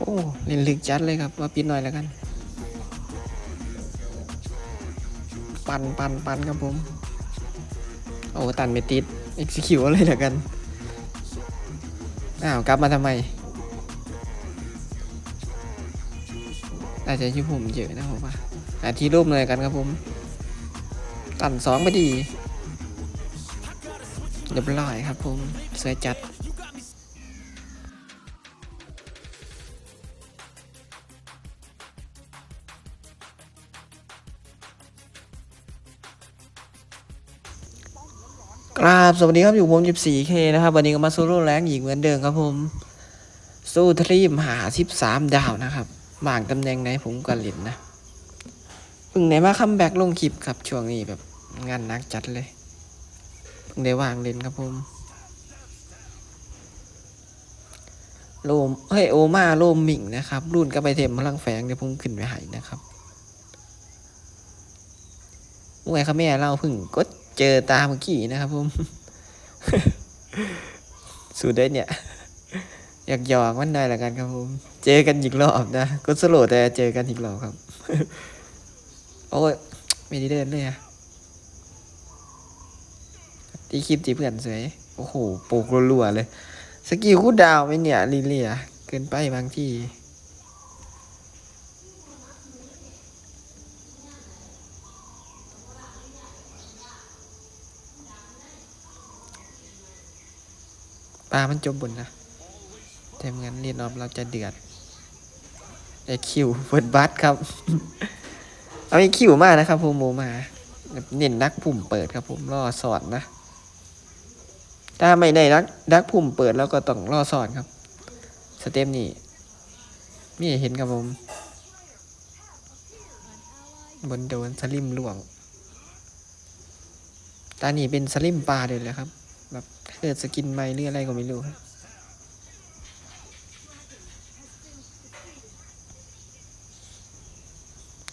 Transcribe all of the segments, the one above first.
โอ้เล่นลึกจัดเลยครับว่าปิดหน่อยแล้วกัน ปันปันปันครับผม โอ้ตันไม่ติด execute เลยแล้วกัน อ้าว กลับมาทำไมอาจจะที่ผมเยอะนะผมว่าหาที่ร่วมเลยกันครับผม ตันสองไปดีเรียบร้อยครับผมสวยจัด กราบสวัสดีครับอยู่ผม 14K นะครับ วันนี้ก็มาโซโล่แรงอีกเหมือนเดิมครับผม สู้ทรีมหา 13 ดาวนะครับบางตำแหน่งไหนผมก็เล่นนะเพิ่งไหนมาคัมแบ็กลงคลิปครับช่วงนี้แบบงานนักจัดเลยเพิ่งได้วางเล่นครับผมโลมเฮ้ยโอมาโลมมิงนะครับ รุ่นก็ไปเทมพลังแฝงเดี๋ยวผมขึ้นไปหายนะครับเมื่อไงครับแม่เราพิ่งก็ เจอตาเมื่อกี้นะครับผมสูดได้เนี่ย อยากหยอกมันได้ละกันครับผม เจอกันอีกรอบนะก็สโลแต่เจอกันอีกรอบครับ โอ้ยไม่ได้เดินเลยอะตีคลิปตีเพื่อนสวย โอ้โห โปกรัวๆเลย สกิลคูลดาวไหมเนี่ยลิเลียเกินไปบางที่ ปลามันจมบุญนะแต่เมือนเรียนออมเราจะเดือดได้คิวเฟิดบัสครับ เอาไอ้คิวมากนะครับผมโมมาเน้นนักพุ่มเปิดครับผมรอสอนนะ ถ้าไม่ได้นักนักพุ่มเปิดแล้วก็ต้องรอสอนครับ สเต็ปนี้นี่เห็นครับผม บนโดนสลิมหลวงตานี่เป็นสลิมปลาเลยเลยครับ แบบเกิดสกินใหม่หรืออะไรก็ไม่รู้ครับ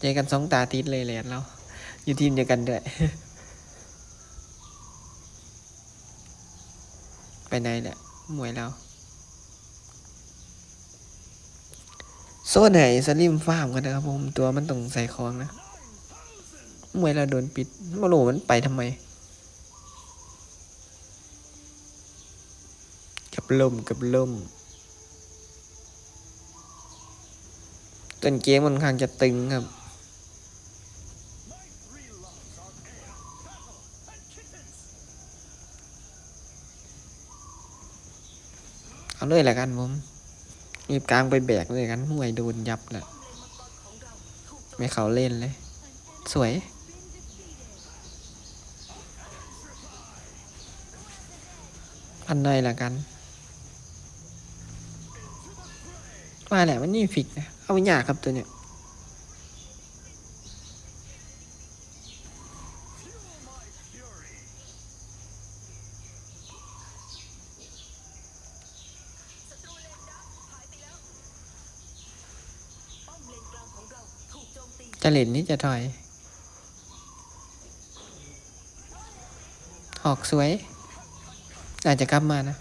เจอกันสองตาติดเลยแหละเราอยู่ทีมเดียวกันด้วย ไปไหนเนี่ยมวยเรา โซ่ไหนสลิมฟาร์มกันนะครับผม ตัวมันต้องใส่คองนะ มวยเราโดนปิดไม่รู้มันไปทำไม กับลมกับลมต้นเกมมันค่อนข้างจะตึงครับ เอาเลยแหละกันผมรีบกลางไปแบกเลยกันห่วยโดนยับแหละไม่เขาเล่นเลย สวยพันในละกัน ว่าแหละมันนี่ฟิกนะเอาไม่ยากครับตัวเนี้ยจะเล่นนี่จะถอยออกสวย อาจจะกลับมานะ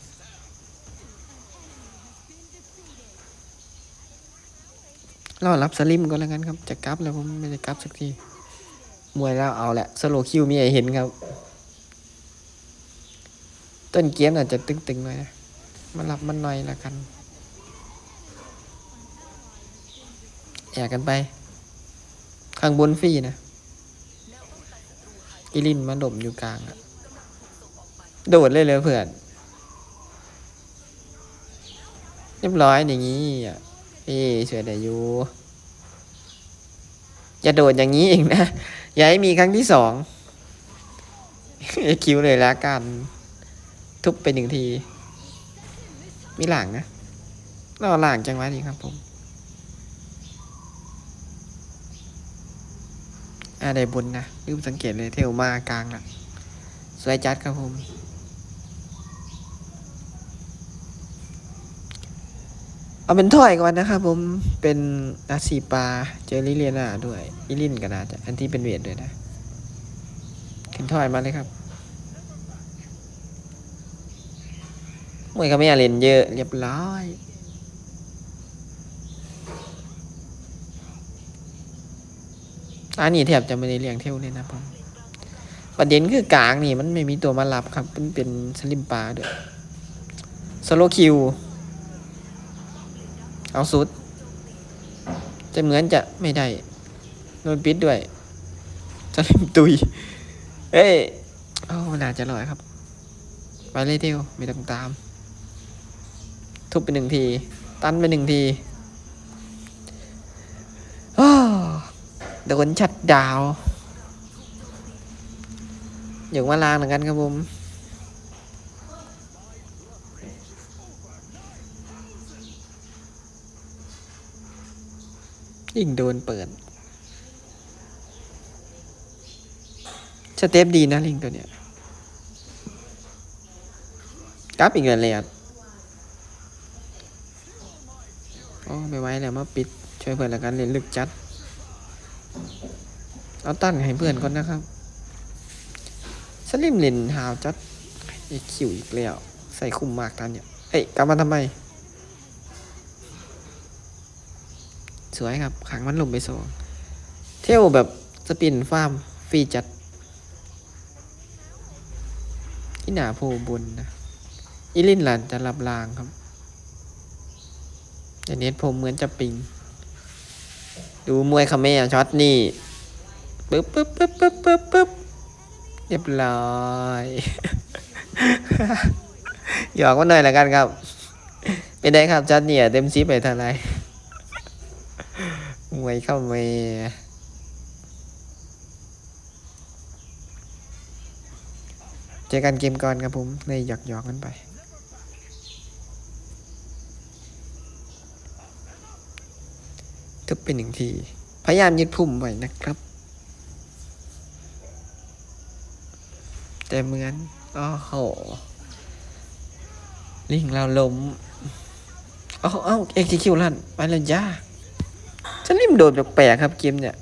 รอรับสลิมก็แล้วกันครับ จะกลับแล้วผมไม่ได้กลับสักที มวยแล้วเอาแหละ สโลคิวมีไอเห็นครับ ต้นเกมอาจจะตึงๆหน่อยนะมารับมันหน่อยละกัน แอบกันไป ข้างบนฟรีนะอีลินมาดมอยู่กลางอะโดดเลยเลยเพื่อน เรียบร้อยอย่างนี้อะ พี่เฉยแต่อยู่อย่าโดดอย่างนี้เองนะ อย่าให้มีครั้งที่สองคิวเลยละกัน ทุบไปหนึ่งที มีหลังนะรอหลังจังหวะนี้ครับผมอ่าได้บุญนะลืมสังเกตเลยเทลมากลางน่ะสวยจัดครับผม เอาเป็นถ้อยก่อนนะครับผมเป็นอาซีปาเจอลิเลียนาด้วยอิลินก็น่าจะอันที่เป็นเวียดด้วยนะขึ้นถ้อยมาเลยครับมวยก็ไม่อยากเล่นเยอะเรียบร้อยอันนี้แทบจะไม่ได้เลี้ยงเที่ยวเลยนะผมประเด็นคือกลางนี่มันไม่มีตัวมารับครับ มันเป็นสลิมปลาด้วยสโลคิว เอาสุด จะเหมือนจะไม่ได้โดนปิดด้วยสลิมตุย เอ้ยโอ้น่าจะลอยครับ ไปเลยเทลไม่ต้องตาม ทุบไปหนึ่งที ตันไปหนึ่งทีโดนชัดดาว อยู่มาลางเหมือนกันครับผม ยิ่งโดนเปิด สเต็ปดีนะลิงตัวเนี้ยกลับอีกเลยอะโอ้ไม่ไหวแล้วมาปิด ช่วยเพื่อนละกันเล่นลึกจัด เอาตั้นให้เพื่อนก่อนนะครับสลิมเล่นหาวจัดไอ้คิวอีกแล้ว ใส่คุ้มมากตอนเนี่ย เอ้ยกลับมาทำไม สวยครับขังมันลงไปสองเที่ยวแบบสปินฟาร์มฟรีจัดที่หนาโพบนนะอิลินหลานจะรับรางครับแต่เน็ตผมเหมือนจะปิง ดูมวยคาเมะช็อตนี่ปึ๊บปึ๊บปึ๊บปึ๊บปึ๊บปึ๊บเรียบร้อยหยอกมาหน่อยละกันครับ เป็นไงครับช็อตเนี่ยเต็มซีไปเท่าไหร มวยเข้าเมเจอกันเกมก่อนครับผม ในหยอกหยอกๆกันไป ทุบไปหนึ่งที พยายามยึดพุ่มไว้นะครับ แต่เหมือนอ้อโหลิงเราล้มอ้าเอ้าเอ็กซ์คิวลั่นไปเลยจ้า ฉันริมโดดแปลกๆครับเกมเนี่ย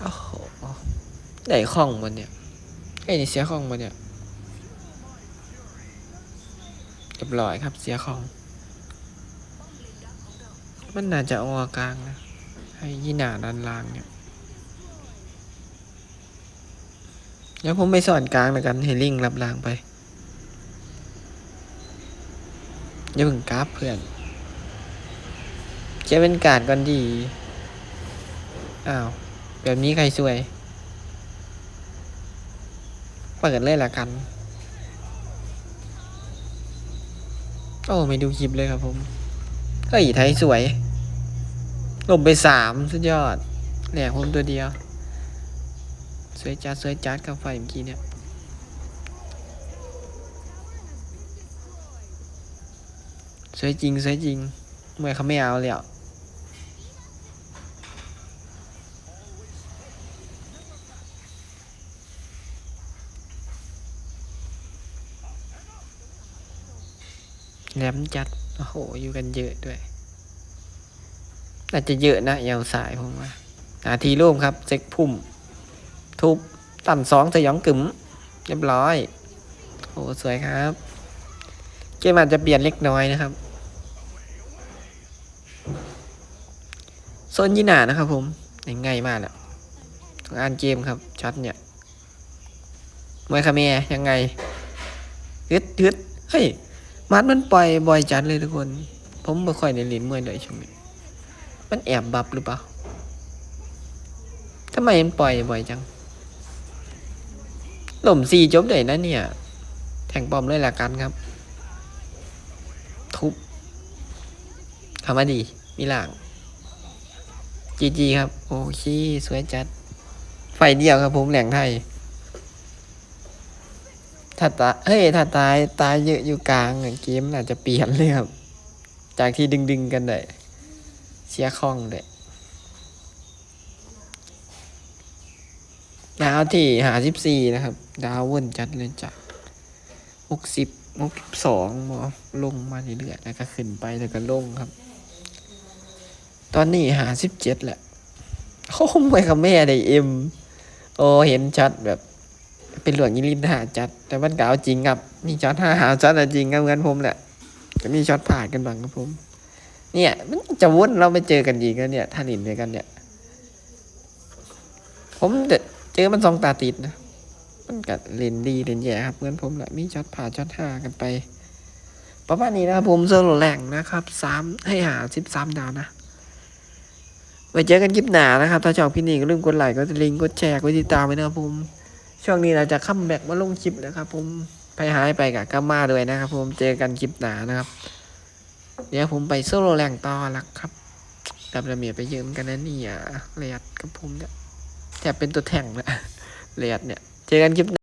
โอ้โหได้ข้องมันเนี่ยไอ้นี่เสียข้องมันเนี่ยเรียบร้อยครับเสียข้อง มันน่าจะอออกกลางนะ ให้ยี่หนาด้านล่างเนี่ย เดี๋ยวผมไปสอนกลางแล้วกันให้ลิงรับรางไปอย่าเพิ่งกราฟเพื่อนจะเป็นการก่อนดี อ้าว แบบนี้ใครสวย เปิดเลยละกัน โอ้ ไม่ดูคลิปเลยครับผม เฮ้ยไทยสวยลงไปสามสุดยอดแหลกผมตัวเดียว สวยจัดสวยจัดกับไฟเมื่อกี้เนี่ยสวยจริงสวยจริงเมื่อเขาไม่เอาแล้วแหลมจัด โอ้โห อยู่กันเยอะด้วยน่าจะเยอะนะยาวสายผมว่านาทีร่วมครับเซ็กพุ่ม ทุบต่ำสองสยองกึ๋มเรียบร้อยโอ้สวยครับ เกมอาจจะเปลี่ยนเล็กน้อยนะครับโซนยีหนานะครับผมง่ายมากแหละอ่านเกมครับช็อตเนี่ยมวยคาเมยยังไงฮึดฮึดเฮ้ยมัดมันปล่อยบ่อยจัดเลยทุกคน ผมไม่ค่อยในลิ้นมวยเลยช่วงนี้มันแอบบับหรือเปล่าทำไมมันปล่อยบ่อยจัง หล่มซีจบเลยนะเนี่ย แทงปอมเลยละกันครับ ทุบทำมาดี มีหลังจีจีครับ โอเค สวยจัด ไฟเดียวครับผมแหล่งไทย ถ้าตายเฮ้ย ถ้าตาย ตายเยอะอยู่กลาง เกมอาจจะเปลี่ยนเลยครับ จากที่ดึงๆกันเลยเสียคล่องเลยาวที่หาสิบสี่นะครับ ดาววนจัดเลยจากหกสิบหกสองมอลงมาเรื่อยๆแล้วก็ขึ้นไปแล้วก็ลงครับ ตอนนี้หาสิบเจ็ดแหละโอ้ไม่กับแม่ได้เอ็มโอ้เห็นชัดแบบ เป็นหลวงยิลินหาจัด แต่มันก็เอาจริงครับมีช็อตห้าหาช็อตจริงครับเหมือนผมแหละจะมีช็อตผ่านกันบ้างครับผม เนี่ยมันจะวนเราไปเจอกันอีกแล้วเนี่ยท่านินด้วยกันเนี่ย ผม เจอมันสองตาติดนะ มันกัดเลนดีเลนแย่ครับเหมือนผมแหละมีช็อตผ่าช็อตห้ากันไป ประมาณนี้นะครับผมโซโลแรงนะครับสามให้หาสิบสามดาวนะไว้เจอกันคลิปหน้านะครับ ถ้าชอบคลิปนี้ก็ลืมกดไลค์กดลิงก์กดแชร์กดติดตามไว้นะครับผม ช่วงนี้เราจะคัมแบ็กมาลงคลิปแล้วครับผมไปหายไปกับกัมมาด้วยนะครับผมเจอกันคลิปหน้านะครับ เดี๋ยวผมไปโซโลแรงต่อละครับกับระเมียไปยืมกันนะเนี่ยเลียดกับผมเนี่ย แทบเป็นตัวแท่งแล้วเลียดเนี่ย เจอกันคลิปหน้า